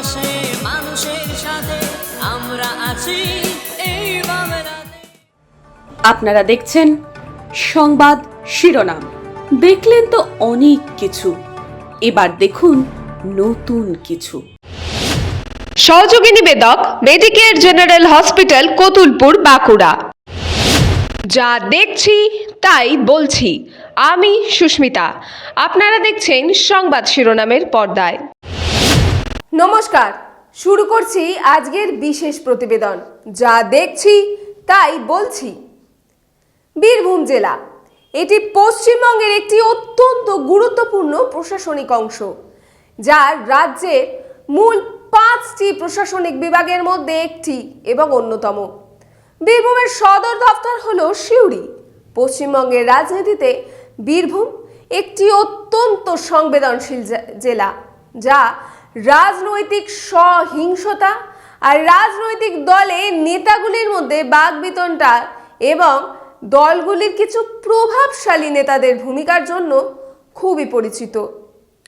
পাশে মানুষের সাথে আমরা আছি। এই আপনারা দেখছেন সংবাদ শিরোনাম। দেখলেন তো অনেক কিছু। এবার দেখুন নতুন কিছু। সহযোগী নিবেদক Medicare general hospital Kotulpur Bankura. যা দেখছি তাই বলছি। আমি সুস্মিতা। আপনারা দেখছেন সংবাদ শিরোনামের পর্দায়। নমস্কার, শুরু করছি আজকের বিশেষ প্রতিবেদন। যা দেখছি, তাই বলছি। বীরভূম জেলা, এটি পশ্চিমবঙ্গের একটি অত্যন্ত গুরুত্বপূর্ণ প্রশাসনিক অংশ যা রাজ্যের মূল পাঁচটি প্রশাসনিক বিভাগের মধ্যে একটি এবং অন্যতম। বীরভূমের সদর দপ্তর হল সিউড়ি। পশ্চিমবঙ্গের রাজনীতিতে বীরভূম একটি অত্যন্ত সংবেদনশীল জেলা, যা রাজনৈতিক সহিংসতা আর রাজনৈতিক দলে নেতাগুলির মধ্যে বাগবিতনটা এবং দলগুলির কিছু প্রভাবশালী নেতাদের ভূমিকার জন্য খুবই পরিচিত।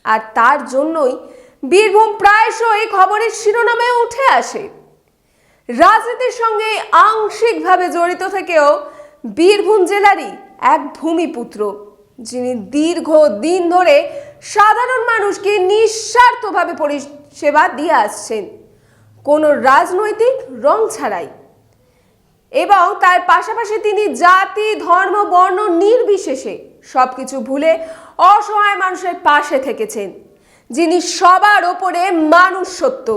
আর তার জন্যই বীরভূম প্রায়শই খবরের শিরোনামে উঠে আসে। রাজনীতির সঙ্গে আংশিকভাবে জড়িত থেকেও বীরভূম জেলারই এক ভূমিপুত্র। যিনি দীর্ঘ দিন ধরে সাধারণ মানুষকে নিঃস্বার্থভাবে পরিষেবা দিয়ে আসছেন, কোনো রাজনৈতিক রং ছাড়াই। এবং তার পাশাপাশি তিনি জাতি, ধর্ম, বর্ণ নির্বিশেষে সব কিছু ভুলে অসহায় মানুষের পাশে থেকেছেন, যিনি সবার ওপরে মানুষ সত্য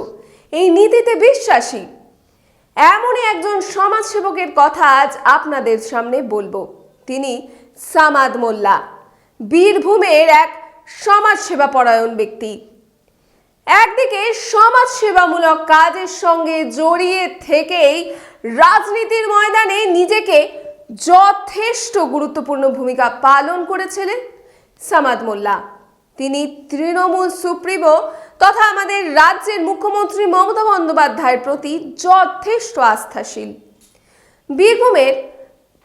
এই নীতিতে বিশ্বাসী। এমনই একজন সমাজসেবকের কথা আজ আপনাদের সামনে বলব। তিনি সামাদ মোল্লা। বীরভূমের এক সমাজসেবা পরায়ণ ব্যক্তি। একদিকে সমাজ সেবামূলক কাজের সঙ্গে জড়িয়ে থেকেই রাজনীতির ময়দানে নিজেকে যথেষ্ট গুরুত্বপূর্ণ ভূমিকা পালন করেছিলেন সামাদ মোল্লা। তিনি তৃণমূল সুপ্রিমো তথা আমাদের রাজ্যের মুখ্যমন্ত্রী মমতা বন্দ্যোপাধ্যায়ের প্রতি যথেষ্ট আস্থাশীল। বীরভূমের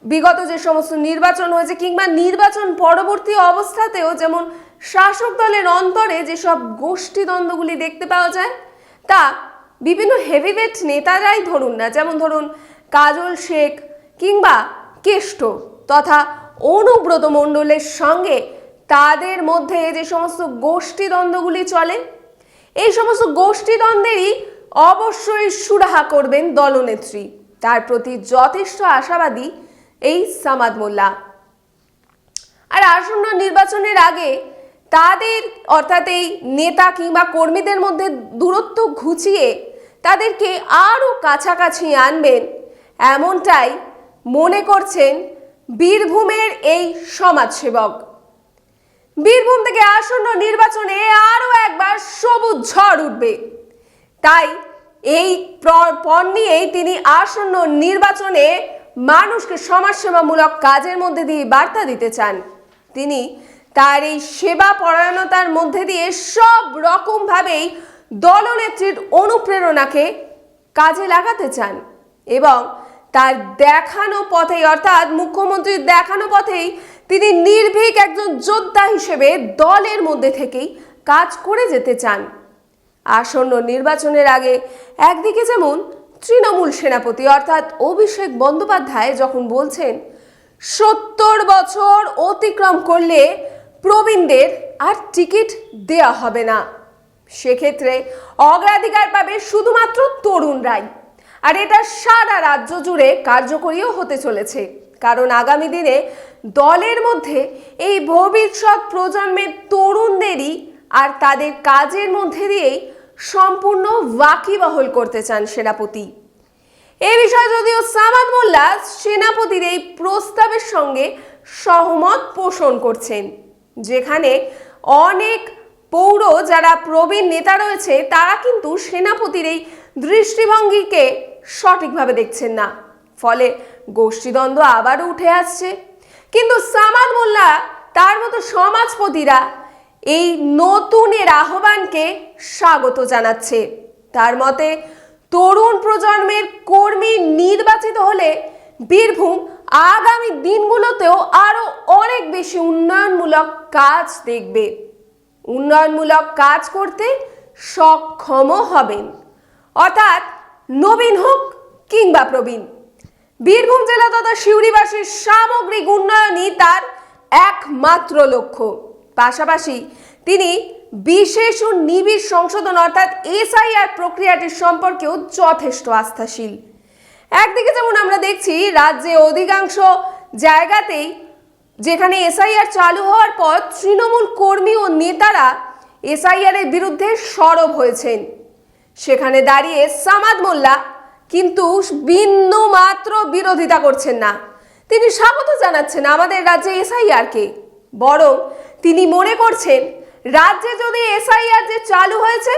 বিগত যে সমস্ত নির্বাচন হয়েছে কিংবা নির্বাচন পরবর্তী অবস্থাতেও যেমন শাসক দলের অন্তরে যেসব গোষ্ঠীদ্বন্দ্বগুলি দেখতে পাওয়া যায়, তা বিভিন্ন হেভিওয়েট নেতারাই ধরুন না, যেমন ধরুন কাজল শেখ কিংবা কেষ্ট তথা অনুব্রত মণ্ডলের সঙ্গে তাদের মধ্যে যে সমস্ত গোষ্ঠীদ্বন্দ্বগুলি চলে, এই সমস্ত গোষ্ঠীদ্বন্দ্বেরই অবশ্যই সুরাহা করবেন দলনেত্রী। তার প্রতি যথেষ্ট আশাবাদী এই সামাদ মোল্লা। আর আসন্ন নির্বাচনের আগে তাদের, অর্থাৎ এই নেতা কিংবা কর্মীদের মধ্যে দূরত্ব ঘুচিয়ে তাদেরকে আরও কাছাকাছি আনবেন এমনটাই মনে করছেন বীরভূমের এই সমাজসেবক। বীরভূম থেকে আসন্ন নির্বাচনে আরও একবার সবুজ ঝড় উঠবে। তাই এই পণ নিয়েই তিনি আসন্ন নির্বাচনে মানুষকে সমাজসেবামূলক কাজের মধ্যে দিয়ে বার্তা দিতে চান। তিনি তার এই সেবা পরায়ণতার মধ্যে দিয়ে সব রকমভাবেই দলনেত্রীর অনুপ্রেরণাকে কাজে লাগাতে চান এবং তার দেখানো পথেই অর্থাৎ মুখ্যমন্ত্রীর দেখানো পথেই তিনি নির্ভীক একজন যোদ্ধা হিসেবে দলের মধ্যে থেকেই কাজ করে যেতে চান। আসন্ন নির্বাচনের আগে একদিকে যেমন তৃণমূল সেনাপতি অর্থাৎ অভিষেক বন্দ্যোপাধ্যায় যখন বলছেন, সত্তর বছর অতিক্রম করলে প্রবীণদের আর টিকিট দেওয়া হবে না। সেক্ষেত্রে অগ্রাধিকার পাবে শুধুমাত্র তরুণরাই। আর এটা সারা রাজ্য জুড়ে কার্যকরীও হতে চলেছে। কারণ আগামী দিনে দলের মধ্যে এই ভবিষ্যৎ প্রজন্মের তরুণদেরই আর তাদের কাজের মধ্যে দিয়েই সম্পূর্ণ ওয়াকিবহল করতে চান সেনাপতি। এ বিষয়ে যদিও সামাদ মোল্লা সেনাপতির এই প্রস্তাবের সঙ্গে সহমত পোষণ করছেন, যেখানে অনেক পৌর যারা প্রবীণ নেতা রয়েছে, তারা কিন্তু সেনাপতির এই দৃষ্টিভঙ্গিকে সঠিকভাবে দেখছেন না। ফলে গোষ্ঠীদ্বন্দ্ব আবারও উঠে আসছে। কিন্তু সামাদ মোল্লা তার মতো সমাজপতিরা এই নতুনের আহ্বানকে স্বাগত জানাচ্ছে। তার মতে, তরুণ প্রজন্মের কর্মী নির্বাচিত হলে বীরভূম আগামী দিনগুলোতেও আরও অনেক বেশি উন্নয়নমূলক কাজ দেখবে। উন্নয়নমূলক কাজ করতে সক্ষমও হবেন। অর্থাৎ নবীন হোক কিংবা প্রবীণ, বীরভূম জেলা তথা সিউড়িবাসীর সামগ্রিক উন্নয়নই তার একমাত্র লক্ষ্য। পাশাপাশি তিনি বিশেষ ও নিবিড় সংশোধন অর্থাৎ এসআইআর প্রক্রিয়াটির সম্পর্কেও যথেষ্ট আস্থাশীল। একদিকে যেমন আমরা দেখছি, রাজ্যে অধিকাংশ জায়গাতেই যেখানে এসআইআর চালু হওয়ার পর তৃণমূল কর্মী ও নেতারা এসআইআর এর বিরুদ্ধে সরব হয়েছেন। সেখানে দাঁড়িয়ে সামাদ মোল্লা কিন্তু বিন্দু মাত্র বিরোধিতা করছেন না। তিনি স্বাগত জানাচ্ছেন আমাদের রাজ্যে এসআইআরকে বরং তিনি মনে করছেন, রাজ্যে যদি এসআইআর যে চালু হয়েছে,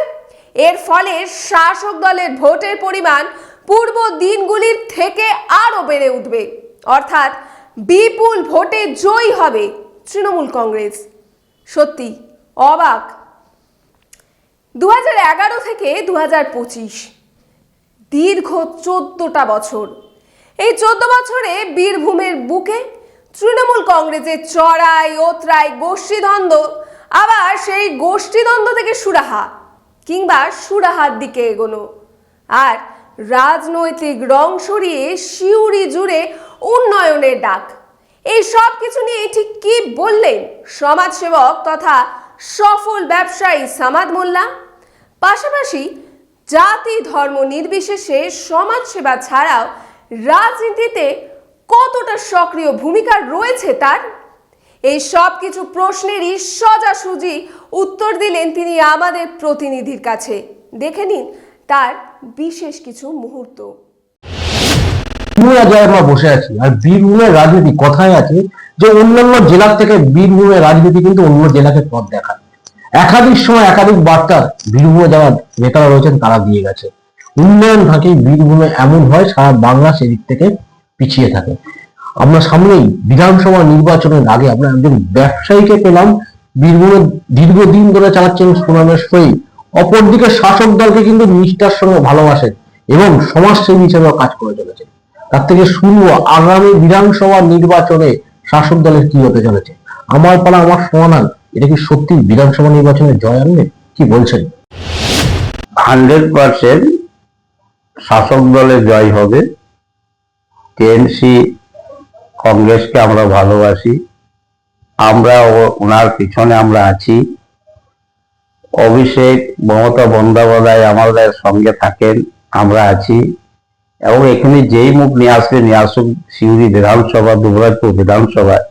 এর ফলে শাসক দলের ভোটের পরিমাণ পূর্ব দিনগুলির থেকে আরও বেড়ে উঠবে। অর্থাৎ বিপুল ভোটে জয়ী হবে তৃণমূল কংগ্রেস। সত্যি, অবাক। দু এগারো থেকে দু পঁচিশ, দীর্ঘ চোদ্দটা বছর। এই চোদ্দ বছরে বীরভূমের বুকে তৃণমূল কংগ্রেসের চড়াই, ওতরাই, গোষ্ঠীদ্বন্দ্ব। আবার সেই গোষ্ঠীদ্বন্দ্ব থেকে সুরাহা, কিংবা সুরাহার দিকে এগোনো। আর রাজনৈতিক রং সরিয়ে শিউরি জুড়ে উন্নয়নের ডাক। এই সব কিছু নিয়ে ঠিক কি বললেন সমাজসেবক তথা সফল ব্যবসায়ী সামাদ মোল্লা? পাশাপাশি জাতি ধর্ম নির্বিশেষে সমাজসেবা ছাড়াও রাজনীতিতে কতটা সক্রিয় ভূমিকা রয়েছে তার? এই সব কিছু প্রশ্নেরই সোজাসুজি উত্তর দিলেন তিনি আমাদের প্রতিনিধির কাছে। দেখে নিন তার বিশেষ কিছু মুহূর্ত। আমরা বসে আছি, আর বীরভূমের রাজনীতি কথায় আছে যে অন্যান্য জেলার থেকে বীরভূমের রাজনীতি কিন্তু অন্য জেলাকে পথ দেখায়। একাধিক সময় একাধিক বার্তা বীরভূমে যারা নেতারা রয়েছেন তারা দিয়ে গেছে। উন্নয়ন থাকে বীরভূমে এমন হয়, সারা বাংলা সেদিক থেকে পিছিয়ে থাকে। আমরা সামনেই বিধানসভা নির্বাচনের আগে আমরা একজন ব্যবসায়ীকে পেলাম, বীরভূমে দীর্ঘদিন ধরে চালাচ্ছেন সুনামের সহিত অপরদিকে শাসক দলকে কিন্তু নিষ্ঠার সঙ্গে ভালোবাসেন এবং সমাজসেবী হিসেবেও কাজ করে চলেছে তার থেকে শুনব আগামী বিধানসভা নির্বাচনে শাসক দলের কি হতে চলেছে? আমার পালা, আমার সমাধান এটা কি সত্যি বিধানসভা নির্বাচনে জয় আনবে? কি বলছেন? হান্ড্রেড পার্সেন্ট শাসক দলে জয় হবে। টিএমসি কংগ্রেসকে আমরা ভালোবাসি। আমরা ওনার পিছনে আমরা আছি। অভিষেক মমতা বন্দ্যোপাধ্যায় আমাদের সঙ্গে থাকেন, আমরা আছি। এবং এখানে যেই মুখ নিয়ে আসবে নিয়ে আসুক সিউড়ি বিধানসভা, দুবরাজপুর বিধানসভায়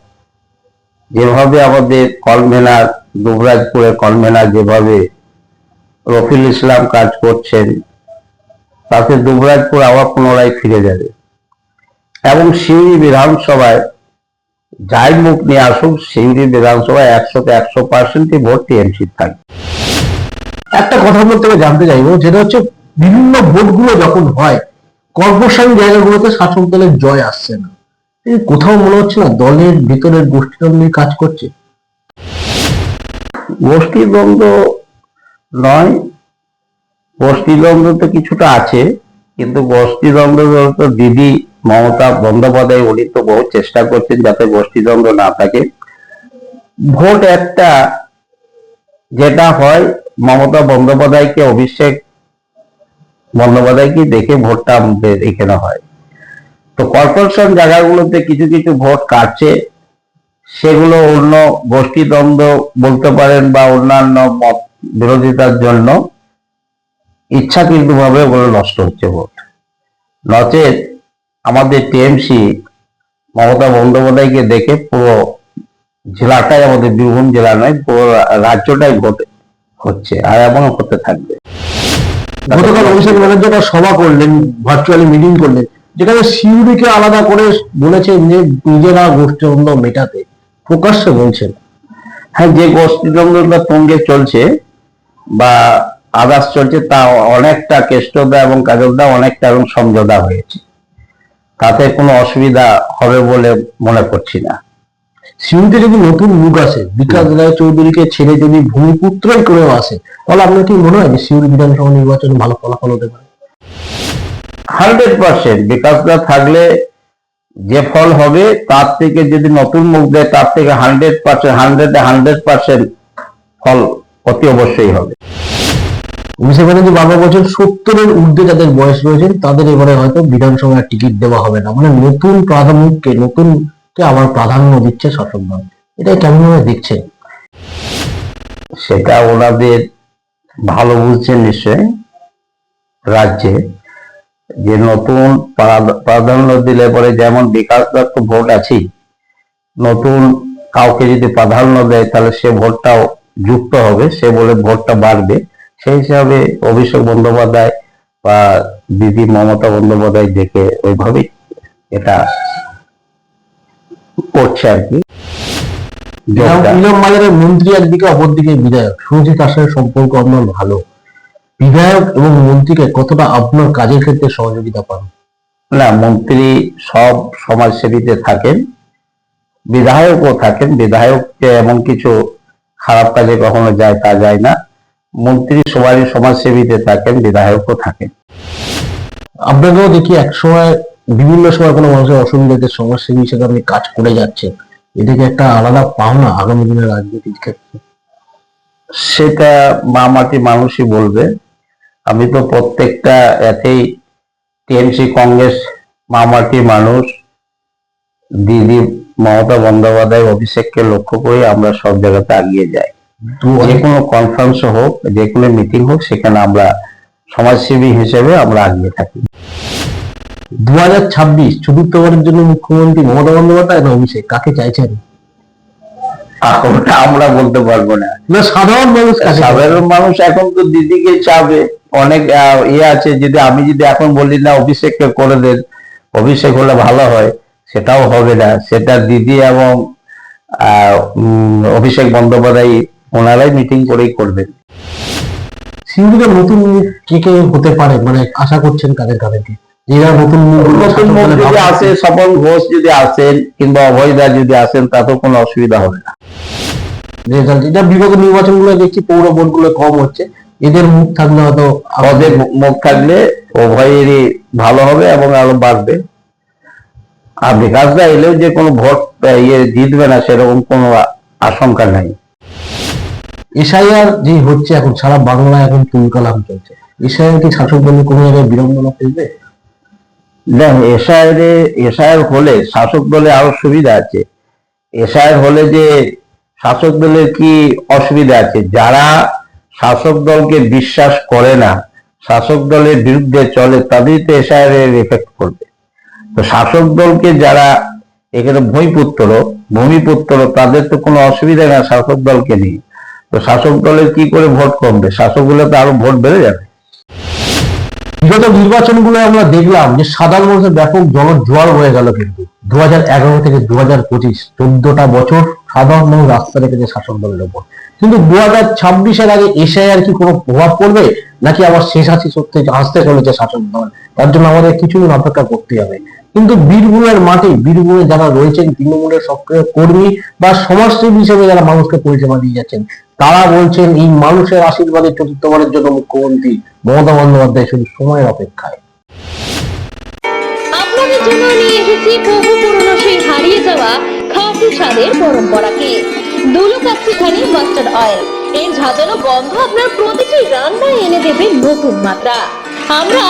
যেভাবে আমাদের কনভেনার দুবরাজপুরে কনভেনার যেভাবে রফিল ইসলাম কাজ করছেন, তাতে দুবরাজপুর আবার পুনরায় ফিরে যাবে। এবং সিউড়ি বিধানসভায় যাই মুখ নিয়ে আসুক সিউড়ি বিধানসভায় একশোতে একশো পার্সেন্টই ভোট টিএমসি থাকবে। একটা কথা বলতে জানতে চাইব, যেটা হচ্ছে বিভিন্ন ভোটগুলো যখন হয় কর্পোরেশন জায়গাগুলোতে শাসক দলের জয় আসছে না। কোথাও মনে হচ্ছে না দলের ভিতরের গোষ্ঠীদ্বন্দ্ব কাজ করছে? গোষ্ঠীদ্বন্দ্ব নয়, গোষ্ঠীদ্বন্দ্ব তো কিছুটা আছে কিন্তু গোষ্ঠীদ্বন্দ্ব তো দিদি মমতা বন্দ্যোপাধ্যায়, উনি তো বহু চেষ্টা করছেন যাতে গোষ্ঠীদ্বন্দ্ব না থাকে। ভোট একটা যেটা হয়, মমতা বন্দ্যোপাধ্যায়কে অভিষেক বন্দ্যোপাধ্যায়কে দেখে ভোটটা এখানে হয়। তো কর্পোরেশন জায়গাগুলোতে কিছু কিছু ভোট কাটছে, সেগুলো অন্য গোষ্ঠীদ্বন্দ্ব বলতে পারেন বা অন্যান্য বিরোধিতার জন্য। ইচ্ছাকৃত ভাবে ওগুলো নষ্ট হচ্ছে ভোট নচেত আমাদের টিএমসি মমতা বন্দ্যোপাধ্যায়কে দেখে পুরো জেলাটাই আমাদের, বীরভূম জেলা নয়, পুরো রাজ্যটাই ভোট হচ্ছে আর এমন হতে থাকবে। গতকাল অভিষেক ব্যানার্জি একটা সভা করলেন ভার্চুয়ালি মিটিং করলেন, যেখানে সিউড়িকে আলাদা করে বলেছেন যে নিজেরা গোষ্ঠীদ্বন্দ্ব মেটাতে। প্রকাশ্যে বলছেন। হ্যাঁ যে গোষ্ঠীদ্বন্দ্বটা তুঙ্গে চলছে বা আদার্স চলছে তা অনেকটা কেষ্টদা এবং কাজলদা অনেকটা এবং সমঝোতা হয়েছে। তাতে কোনো অসুবিধা হবে বলে মনে করছি না। সিউড়িতে যদি নতুন মুখ আসে বিকাশ রায় চৌধুরীকে ছেড়ে যদি ভূমিপুত্রই করেও আসে তাহলে আপনার কি মনে হয় যে সিউড়ি বিধানসভা নির্বাচনে ভালো ফলাফল হতে পারে? হান্ড্রেড পার্সেন্ট বিকাশদা থাকলে যে ফল হবে তার থেকে যদি নতুন মুখ দেয় তার থেকে hundred percent hundred hundred percent ফল অতি অবশ্যই হবে। অভিষেক ব্যানার্জি বারবার বলছেন সত্তরের ঊর্ধ্বে যাদের বয়স রয়েছেন তাদের এবারে হয়তো বিধানসভার টিকিট দেওয়া হবে না। মানে নতুন প্রাধান্যকে নতুনকে আবার প্রাধান্য দিচ্ছে শাসক দল। কেমন ভাবে দেখছেন? সেটা ওনাদের ভালো বুঝছেন নিশ্চয় রাজ্যে। যে নতুন প্রাধান্য দিলে পরে যেমন বিকাশ দত্ত ভোট আছে নতুন কাউকে যদি প্রাধান্য দেয় তাহলে সে ভোটটাও যুক্ত হবে, সে বলে ভোটটা বাড়বে। সেই হিসাবে অভিষেক বন্দ্যোপাধ্যায় বা দিদি মমতা বন্দ্যোপাধ্যায় দেখে ওইভাবেই এটা করছে আর কি। বাজারের মন্ত্রী একদিকে অপরদিকে বিধায়ক। তার সাথে সম্পর্ক আপনার ভালো। বিধায়ক এবং মন্ত্রীকে কতটা আপনার কাজের ক্ষেত্রে সহযোগিতা পান? না মন্ত্রী সব সমাজসেবীতে থাকেন বিধায়কও থাকেন। বিধায়ককে এমন কিছু খারাপ কাজে কখনো যায় তা যায় না। মন্ত্রী সবারই সমাজসেবীতে থাকেন বিধায়কও থাকেন। আপনাকেও দেখি এক সময় বিভিন্ন সময় কোনো মানুষের অসুবিধাতে সমাজসেবী হিসেবে আপনি কাজ করে যাচ্ছেন। এটাকে একটা আলাদা পাওনা আগামী দিনের রাজনীতির ক্ষেত্রে। সেটা মা মাটি মানুষই বলবে। আমি তো প্রত্যেকটা এতেই টিএমসি কংগ্রেস মা মাটি মানুষ দিদি মমতা বন্দ্যোপাধ্যায় অভিষেককে লক্ষ্য করে আমরা সব জায়গাতে আগিয়ে যাই। যে কোনো কনফারেন্স হোক যে কোনো মিটিং হোক সেখানে আমরা সমাজসেবী হিসেবে আমরা আগিয়ে থাকি। দু হাজার ছাব্বিশ চতুর্থবারের জন্য মুখ্যমন্ত্রী মমতা বন্দ্যোপাধ্যায় না অভিষেক কাকে চাইছেন? ওটা আমরা বলতে পারব না। না সাধারণ মানুষ সাধারণ মানুষ এখন তো দিদিকে চাবে। অনেক ইয়ে আছে যদি আমি যদি এখন বলি না অভিষেককে করে দেন অভিষেক হলে ভালো হয় সেটাও হবে না। সেটা দিদি এবং আহ, উম, অভিষেক বন্দ্যোপাধ্যায় ওনারাই মিটিং করেই করবেন। সিউড়িতে নতুন কে কে হতে পারে? মানে আশা করছেন কাদের কাদেরকে? এরা নতুন যদি আসে স্বপন ঘোষ যদি আসেন কিংবা অভয়দা যদি আসেন তাতেও কোনো অসুবিধা হবে না। রেজাল্ট এটা বিগত নির্বাচনগুলো দেখছি পৌর বোর্ডগুলো কম হচ্ছে। এদের মুখ থাকলে হয়তো ওদের মুখ থাকলে উভয়েরই ভালো হবে এবং আরও বাড়বে। আর বিকাশদা এলেও যে কোনো ভোট ইয়ে জিতবে না সেরকম কোনো আশঙ্কা নাই। এসআইআর যে হচ্ছে এখন, সারা বাংলায় এখন তুলকালাম চলছে। এসআইআর কি শাসক দলের কোনো জায়গায় বিড়ম্বনা ফেলবে? দেখ এসআইআর এসআইআর হলে শাসক দলে আরও সুবিধা আছে। এসআইআর হলে যে শাসক দলের কি অসুবিধা আছে? যারা শাসক দলকে বিশ্বাস করে না, শাসক দলের বিরুদ্ধে চলে তাদেরই তো এসআইআর এর এফেক্ট করবে তো শাসক দলকে যারা এখানে ভূমিপুত্র ভূমিপুত্র, তাদের তো কোনো অসুবিধা না, শাসক দলকে নিয়ে। তো শাসক দলের কি করে ভোট কমবে? শাসক দলে তো আরও ভোট বেড়ে যাবে। বিগত নির্বাচনগুলো আমরা দেখলাম যে সাধারণ মানুষের ব্যাপক জনজোয়ার হয়ে গেল কিন্তু। দু এগারো থেকে দু হাজার পঁচিশ, চোদ্দটা বছর সাধারণ মানুষ রাস্তা রেখেছে শাসক দলের উপর কিন্তু দু হাজার ছাব্বিশের আগে এসে আর কি কোনো প্রভাব পড়বে? নাকি আবার শেষ হাসি সত্যি আসতে চলেছে শাসক দল? তার জন্য আমাদের কিছুদিন অপেক্ষা করতে হবে। কিন্তু বীরভূমের মাঠে বীরভূমে যারা রয়েছেন, তৃণমূলের সক্রিয় কর্মী বা সমাজসেবী হিসেবে যারা মানুষকে পরিষেবা দিয়ে যাচ্ছেন, তারা বলছেন এই মানুষের আশীর্বাদে চতুর্থবারের জন্য মুখ্যমন্ত্রী মমতা বন্দ্যোপাধ্যায় শুধু সময়ের অপেক্ষায়। আপনাদের জন্য নিয়ে এসেছি বহু পুরনো সেই হারিয়ে যাওয়া পরম্পরাকে। দুলু কাচ্চিখানি মাস্টার্ড অয়েল ঝাঁঝালো গন্ধ আপনার প্রতিটি এনে দেবে নতুন মাত্রা। আমরা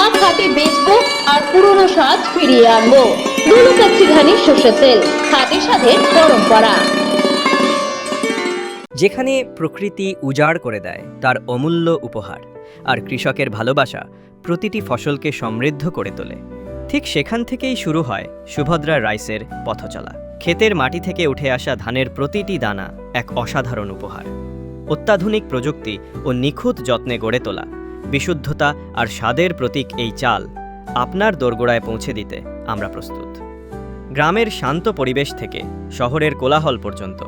বেচবো আর পুরনো স্বাদ ফিরিয়ে আনব। দুলু কাচ্চিখানি সর্ষের তেল স্বাদের পরম্পরা যেখানে প্রকৃতি উজাড় করে দেয়, তার অমূল্য উপহার। আর কৃষকের ভালোবাসা প্রতিটি ফসলকে সমৃদ্ধ করে তোলে। ঠিক সেখান থেকেই শুরু হয় সুভদ্রা রাইসের পথচলা। ক্ষেতের মাটি থেকে উঠে আসা ধানের প্রতিটি দানা এক অসাধারণ উপহার। অত্যাধুনিক প্রযুক্তি ও নিখুঁত যত্নে গড়ে তোলা, বিশুদ্ধতা আর স্বাদের প্রতীক এই চাল আপনার দোরগোড়ায় পৌঁছে দিতে আমরা প্রস্তুত। গ্রামের শান্ত পরিবেশ থেকে শহরের কোলাহল পর্যন্ত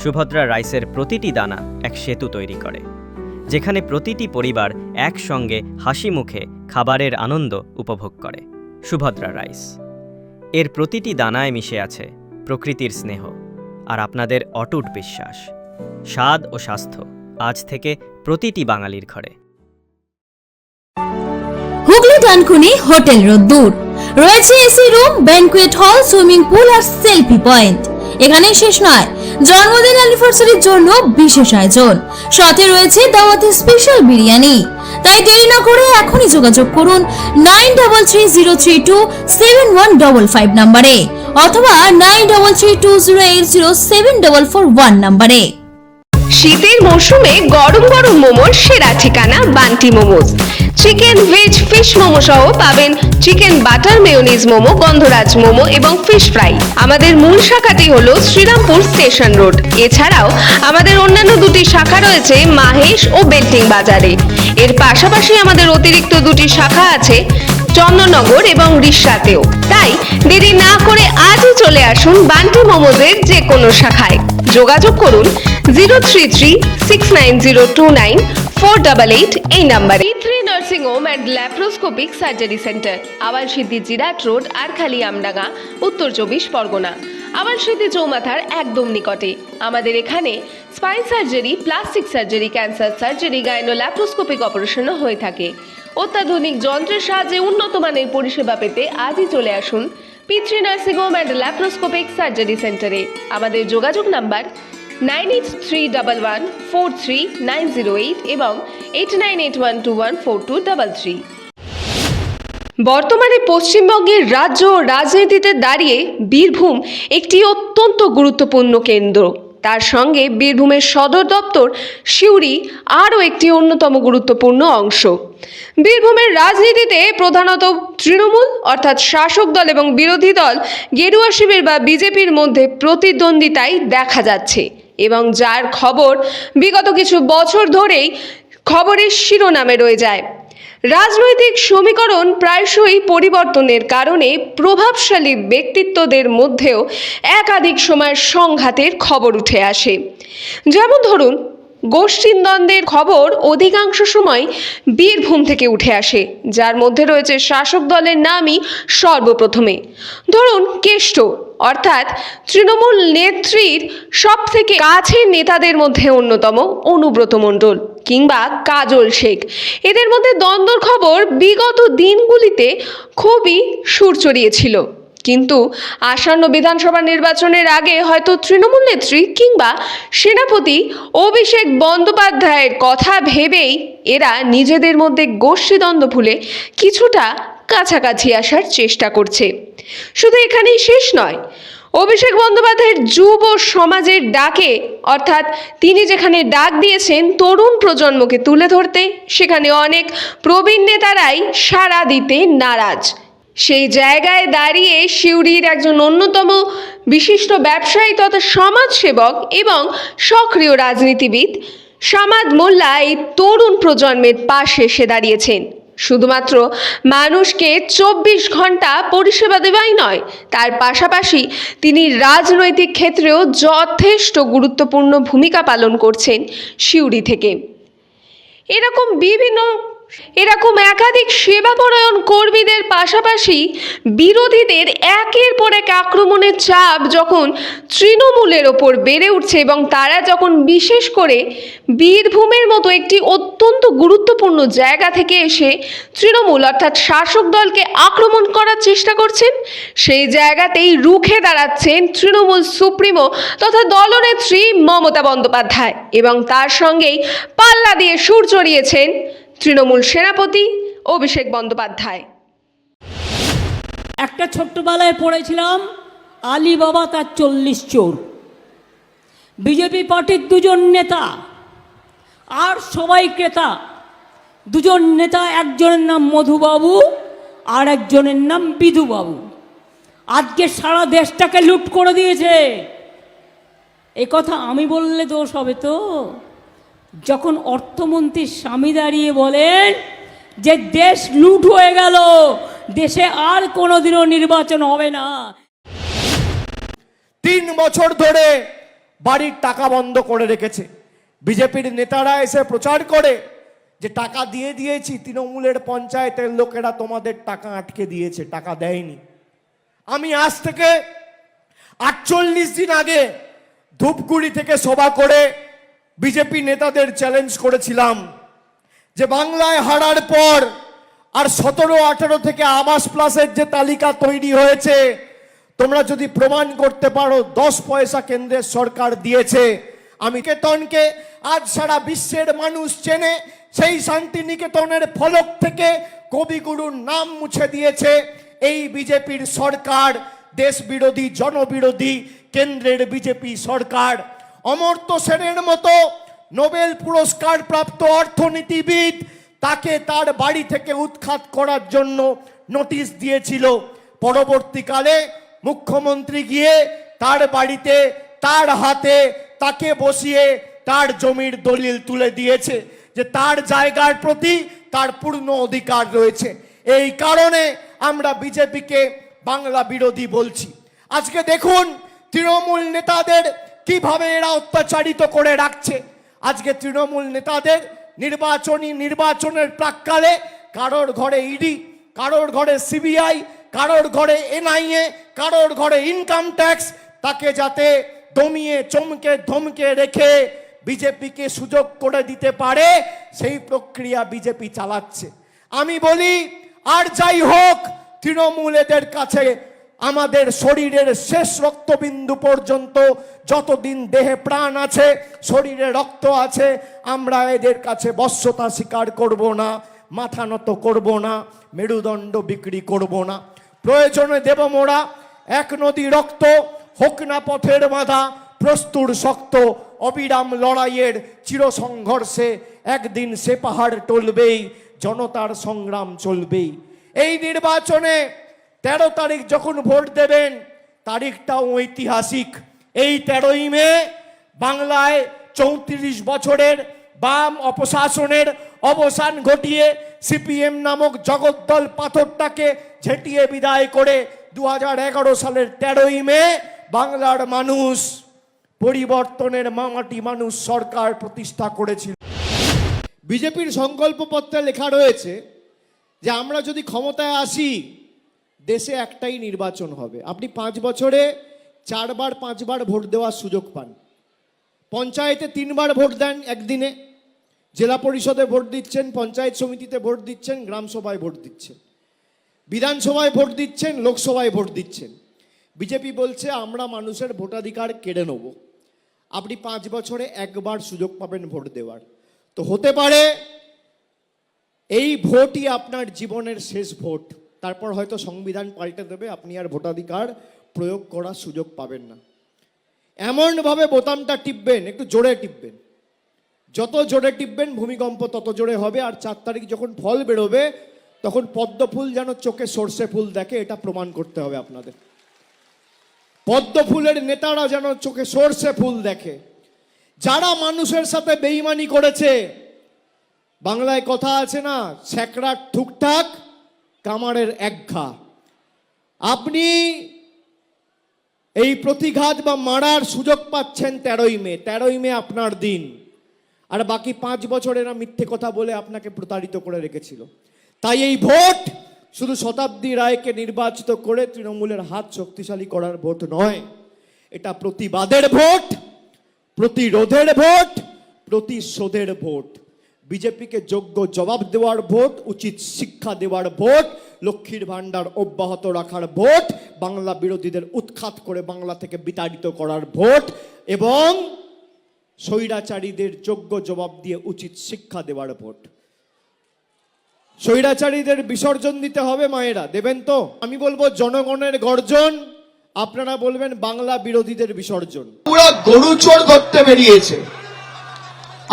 সুভদ্রা রাইসের প্রতিটি দানা এক সেতু তৈরি করে, যেখানে প্রতিটি পরিবার একসঙ্গে হাসি মুখে খাবারের আনন্দ উপভোগ করে, সুভদ্রা রাইস। এর প্রতিটি দানায় মিশে আছে প্রকৃতির স্নেহ। আর আপনাদের অটুট বিশ্বাস। স্বাদ ও স্বাস্থ্য আজ থেকে প্রতিটি বাঙালির ঘরে। হুগলি ডানকুনি হোটেল রোদ্দুর রয়েছে AC room, banquet hall, swimming pool আর সেলফি পয়েন্ট। এখানেই শেষ নয় জন্মদিন অ্যানিভার্সারির জন্য বিশেষ আয়োজন। সাথে রয়েছে দাওয়াতে স্পেশাল বিরিয়ানি। তাই দেরি না করে এখনই যোগাযোগ করুন nine double three zero three two seven one double five নাম্বারে অথবা nine double three two zero eight zero seven double four one নাম্বারে। শীতের মৌসুমে গরম গরম মোমোর সেরা ঠিকানা Bunty momos chicken veg fish momo সহ পাবেন চিকেন বাটার মেয়োনিজ মোমো, গন্ধরাজ মোমো এবং ফিশ ফ্রাই আমাদের মূল শাখাটি হল শ্রীরামপুর স্টেশন রোড এছাড়াও আমাদের অন্যান্য দুটি শাখা রয়েছে মাহেশ ও বেল্টিং বাজারে। এর পাশাপাশি আমাদের অতিরিক্ত দুটি শাখা আছে চন্দননগর এবং রিসাতেও তাই দেরি না করে আজই চলে আসুন বান্টি মোমোজের যে কোনো শাখায়। যোগাযোগ করুন zero three three six nine zero two nine four double eight এই নাম্বারে। Nursing home and laparoscopic surgery centre আবার সিদ্ধি জিরাট রোড, আরখালি, আমডাঙ্গা, উত্তর চব্বিশ পরগনা। আবার সিদ্ধি চৌমাথার একদম নিকটে। আমাদের এখানে spine surgery plastic surgery cancer surgery gynae laparoscopic অপারেশনও হয়ে থাকে। অত্যাধুনিক যন্ত্রের সাহায্যে উন্নত মানের পরিষেবা পেতে আজই চলে আসুন P three nursing home and laparoscopic surgery সেন্টারে আমাদের যোগাযোগ number nine eight three double one four three nine zero eight এবং eight nine eight one two one four two double three. বর্তমানে পশ্চিমবঙ্গের রাজ্য ও রাজনীতিতে দাঁড়িয়ে বীরভূম একটি অত্যন্ত গুরুত্বপূর্ণ কেন্দ্র। তার সঙ্গে বীরভূমের সদর দপ্তর সিউড়ি আরও একটি অন্যতম গুরুত্বপূর্ণ অংশ। বীরভূমের রাজনীতিতে প্রধানত তৃণমূল, অর্থাৎ শাসক দল এবং বিরোধী দল, গেরুয়া শিবির বা বিজেপির মধ্যে প্রতিদ্বন্দ্বিতাই দেখা যাচ্ছে। এবং যার খবর বিগত কিছু বছর ধরেই খবরের শিরোনামে রয়ে যায়। রাজনৈতিক সমীকরণ প্রায়শই পরিবর্তনের কারণে প্রভাবশালী ব্যক্তিত্বদের মধ্যেও একাধিক সময় সংঘাতের খবর উঠে আসে। যেমন ধরুন, গোষ্ঠীদ্বন্দ্বের খবর অধিকাংশ সময় বীরভূম থেকে উঠে আসে, যার মধ্যে রয়েছে শাসক দলের নামই সর্বপ্রথমে। ধরুন, কেষ্ট। অর্থাৎ তৃণমূল নেত্রীর সব থেকে কাছের নেতাদের মধ্যে অন্যতম অনুব্রত মণ্ডল কিংবা কাজল শেখ। এদের মধ্যে দ্বন্দ্বর খবর বিগত দিনগুলিতে খুবই সুর চড়িয়েছিল। কিন্তু আসন্ন বিধানসভা নির্বাচনের আগে হয়তো তৃণমূল নেত্রী কিংবা সেনাপতি অভিষেক বন্দ্যোপাধ্যায়ের কথা ভেবেই এরা নিজেদের মধ্যে গোষ্ঠীদ্বন্দ্ব ভুলে কিছুটা কাছাকাছি আসার চেষ্টা করছে। শুধু এখানেই শেষ নয়, অভিষেক বন্দ্যোপাধ্যায়ের যুব সমাজের ডাকে, অর্থাৎ তিনি যেখানে ডাক দিয়েছেন তরুণ প্রজন্মকে তুলে ধরতে, সেখানে অনেক প্রবীণ নেতারাই সাড়া দিতে নারাজ। সেই জায়গায় দাঁড়িয়ে সিউড়ির একজন অন্যতম বিশিষ্ট ব্যবসায়ী তথা সমাজসেবক এবং সক্রিয় রাজনীতিবিদ সামাদ মোল্লা এই তরুণ প্রজন্মের পাশে এসে দাঁড়িয়েছেন। শুধুমাত্র মানুষকে চব্বিশ ঘণ্টা পরিষেবা দেওয়াই নয়, তার পাশাপাশি তিনি রাজনৈতিক ক্ষেত্রেও যথেষ্ট গুরুত্বপূর্ণ ভূমিকা পালন করছেন সিউড়ি থেকে। এরকম বিভিন্ন এরকম একাধিক সেবা সেবাপরায়ণ কর্মীদের পাশাপাশি বিরোধীদের একের পর এক আক্রমণের চাপ যখন তৃণমূলের ওপর বেড়ে উঠছে এবং তারা যখন বিশেষ করে বীরভূমের মতো একটি অত্যন্ত গুরুত্বপূর্ণ জায়গা থেকে এসে তৃণমূল অর্থাৎ শাসক দলকে আক্রমণ করার চেষ্টা করছেন, সেই জায়গাতেই রুখে দাঁড়াচ্ছেন তৃণমূল সুপ্রিমো তথা দলনেত্রী মমতা বন্দ্যোপাধ্যায় এবং তার সঙ্গেই পাল্লা দিয়ে সুর চড়িয়েছেন তৃণমূল সেনাপতি অভিষেক বন্দ্যোপাধ্যায়। একটা ছোট্টবেলায় পড়েছিলাম আলী বাবা তার চল্লিশ চোর। বিজেপি পার্টির দুজন নেতা আর সবাই ক্রেতা। দুজন নেতা, একজনের নাম মধুবাবু আর একজনের নাম বিধুবাবু। আজকে সারা দেশটাকে লুট করে দিয়েছে। কথা আমি বললে দোষ হবে তো? যখন অর্থমন্ত্রী স্বামী দাঁড়িয়ে বলেন যে দেশ লুট হয়ে গেল, দেশে আর কোনোদিনও নির্বাচন হবে না। তিন বছর ধরে বাড়ির টাকা বন্ধ করে রেখেছে। বিজেপির নেতারা এসে প্রচার করে যে টাকা দিয়ে দিয়েছি, তৃণমূলের পঞ্চায়েতের লোকেরা তোমাদের টাকা আটকে দিয়েছে, টাকা দেয়নি। আমি আজ থেকে আটচল্লিশ দিন আগে ধূপগুড়ি থেকে সভা করে বিজেপি নেতাদের চ্যালেঞ্জ করেছিলাম যে বাংলায় হারার পর আর সতেরো, আঠেরো থেকে আবাস প্লাসের যে তালিকা তৈরি হয়েছে, তোমরা যদি প্রমাণ করতে পারো, দশ পয়সা কেন্দ্রের সরকার দিয়েছে। আমি কেতনকে আজ সারা বিশ্বের মানুষ চেনে, সেই শান্তিনিকেতনের ফলক থেকে কবিগুরুর নাম মুছে দিয়েছে। এই বিজেপির সরকার দেশ বিরোধী জনবিরোধী, কেন্দ্রের বিজেপি সরকার। অমর্ত্য সেনের মতো নোবেল পুরস্কার প্রাপ্ত অর্থনীতিবিদ তাকে তার বাড়ি থেকে উৎখাত করার জন্য নোটিশ দিয়েছিল। পরবর্তীকালে মুখ্যমন্ত্রী গিয়ে তার বাড়িতে তার হাতে তাকে বসিয়ে তার জমির দলিল তুলে দিয়েছে যে তার জায়গার প্রতি তার পূর্ণ অধিকার রয়েছে। এই কারণে আমরা বিজেপিকে বাংলা বিরোধী বলছি। আজকে দেখুন, তৃণমূল নেতাদের কীভাবে এরা অত্যাচারিত করে রাখছে? আজকে তৃণমূল নেতাদের নির্বাচনী নির্বাচনের প্রাককালে কারোর ঘরে ইডি কারোর ঘরে সিবিআই কারোর ঘরে এনআইএ কারোর ঘরে ইনকাম ট্যাক্স তাকে যাতে দমিয়ে, চমকে, ধমকে রেখে বিজেপিকে সুযোগ করে দিতে পারে, সেই প্রক্রিয়া বিজেপি চালাচ্ছে। আমি বলি, আর যাই হোক, তৃণমূল এদের কাছে আমাদের শরীরের শেষ রক্তবিন্দু পর্যন্ত যতদিন দেহে প্রাণ আছে, শরীরে রক্ত আছে, আমরা এদের কাছে বশ্যতা স্বীকার করব না, মাথা নত করব না, মেরুদণ্ড বিক্রি করব না। প্রয়োজনে দেব মোড়া, এক নদী রক্ত, হোক না পথের বাঁধা, প্রস্তুর শক্ত, অবিরাম লড়াইয়ের চিরসংঘর্ষে একদিন সে পাহাড় টলবেই, জনতার সংগ্রাম চলবেই। এই নির্বাচনে তেরো তারিখ যখন ভোট দেবেন তারিখটাও ঐতিহাসিক। এই তেরোই মে বাংলায় চৌত্রিশ বছরের বাম অপশাসনের অবসান ঘটিয়ে সিপিএম নামক জগদ্দল পাথরটাকে ঝেঁটিয়ে বিদায় করে দু হাজার এগারো সালের তেরোই মে বাংলার মানুষ পরিবর্তনের মামাটি মানুষ সরকার প্রতিষ্ঠা করেছিল। বিজেপির সংকল্পপত্রে লেখা রয়েছে যে আমরা যদি ক্ষমতায় আসি দেশে একটাই নির্বাচন হবে। আপনি পাঁচ বছরে চারবার, পাঁচবার ভোট দেওয়ার সুযোগ পান। পঞ্চায়েতে তিনবার ভোট দেন একদিনে। জেলা পরিষদে ভোট দিচ্ছেন, পঞ্চায়েত সমিতিতে ভোট দিচ্ছেন, গ্রাম সভায় ভোট দিচ্ছেন। বিধানসভায় ভোট দিচ্ছেন, লোকসভায় ভোট দিচ্ছেন। বিজেপি বলছে, আমরা মানুষের ভোটাধিকার কেড়ে নেব। আপনি পাঁচ বছরে একবার সুযোগ পাবেন ভোট দেওয়ার। তো হতে পারে, এই ভোটই আপনার জীবনের শেষ ভোট। তারপর হয়তো সংবিধান পাল্টে দেবে, আপনি আর ভোটাধিকার প্রয়োগ করার সুযোগ পাবেন না। এমনভাবে বোতামটা টিপবেন, একটু জোরে টিপবেন। যত জোরে টিপবেন ভূমিকম্প তত জোরে হবে, আর চার তারিখ যখন ফল বেরোবে, তখন পদ্ম ফুল যেন চোখে সর্ষে ফুল দেখে, এটা প্রমাণ করতে হবে আপনাদের। পদ্ম ফুলের নেতারা যেন চোখে সর্ষে ফুল দেখে। যারা মানুষের সাথে বেইমানি করেছে, বাংলায় কথা আছে না স্যাকরার ঠুকঠাক কামারের এক ঘা। আপনি এই প্রতিঘাত বা মারার সুযোগ পাচ্ছেন তেরোই মে তেরোই মে আপনার দিন। আর বাকি পাঁচ বছর এরা মিথ্যে কথা বলে আপনাকে প্রতারিত করে রেখেছিল। তাই এই ভোট শুধু শতাব্দী রায়কে নির্বাচিত করে তৃণমূলের হাত শক্তিশালী করার ভোট নয়। এটা প্রতিবাদের ভোট, প্রতিরোধের ভোট, প্রতিশোধের ভোট। বিজেপিকে যোগ্য জবাব দেওয়ার ভোট, উচিত শিক্ষা দেওয়ার ভোট, লক্ষ্মীর ভাণ্ডার অব্যাহত রাখার ভোট, বাংলা বিরোধীদের উৎখাত করে বাংলা থেকে বিতাড়িত করার ভোট এবং স্বৈরাচারীদের যোগ্য জবাব দিয়ে উচিত শিক্ষা দেওয়ার ভোট। স্বৈরাচারীদের বিসর্জন দিতে হবে মায়েরা, দেবেন তো? আমি বলব জনগণের গর্জন, আপনারা বলবেন বাংলা বিরোধীদের বিসর্জন। পুরো গরু চোর ধরতে বেরিয়েছে।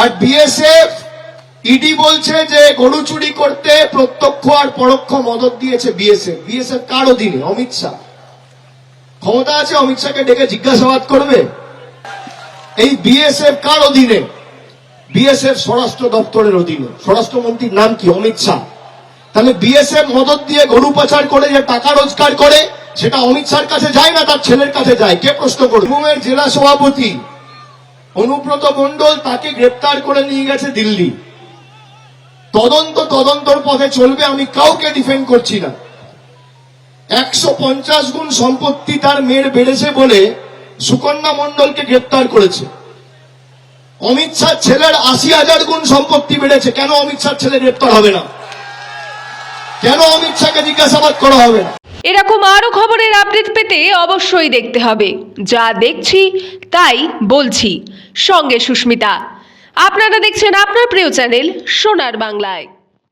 আর বিএসএফ ইডি বলছে যে গরু চুরি করতে প্রত্যক্ষ আর পরোক্ষ মদত দিয়েছে বিএসএফ। বিএসএফ কার অধীনে? অমিত শাহ। ক্ষমতা আছে, অমিত শাহকে ডেকে জিজ্ঞাসাবাদ করবে? এই বিএসএফ কার অধীনে? বিএসএফ স্বরাষ্ট্র দপ্তরের অধীনে। স্বরাষ্ট্রমন্ত্রীর নাম কি? অমিত শাহ। তাহলে বিএসএফ মদত দিয়ে গরু পাচার করে যে টাকা রোজগার করে, সেটা অমিত শাহর কাছে যায় না তার ছেলের কাছে যায়? কে প্রশ্ন করবে? জেলা সভাপতি অনুব্রত মণ্ডল তাকে গ্রেপ্তার করে নিয়ে গেছে দিল্লি। তদন্ত তদন্তর পথে চলবে, আমি কাউকে ডিফেন্ড করছি না। একশো পঞ্চাশ গুণ সম্পত্তি তার মেয়ের বেড়েছে বলে সুকন্যা মণ্ডলকে গ্রেপ্তার করেছে। অমিত শাহ ছেলের আশি হাজার গুণ সম্পত্তি বেড়েছে, কেন অমিত শাহ ছেলে গ্রেপ্তার হবে না? কেন অমিত শাহকে জিজ্ঞাসাবাদ করা হবে না? এরকম আরও খবরের আপডেট পেতে অবশ্যই দেখতে হবে। যা দেখছি, তাই বলছি। সঙ্গে সুস্মিতা। আপনারা দেখছেন আপনার প্রিয় চ্যানেল সোনার বাংলায়।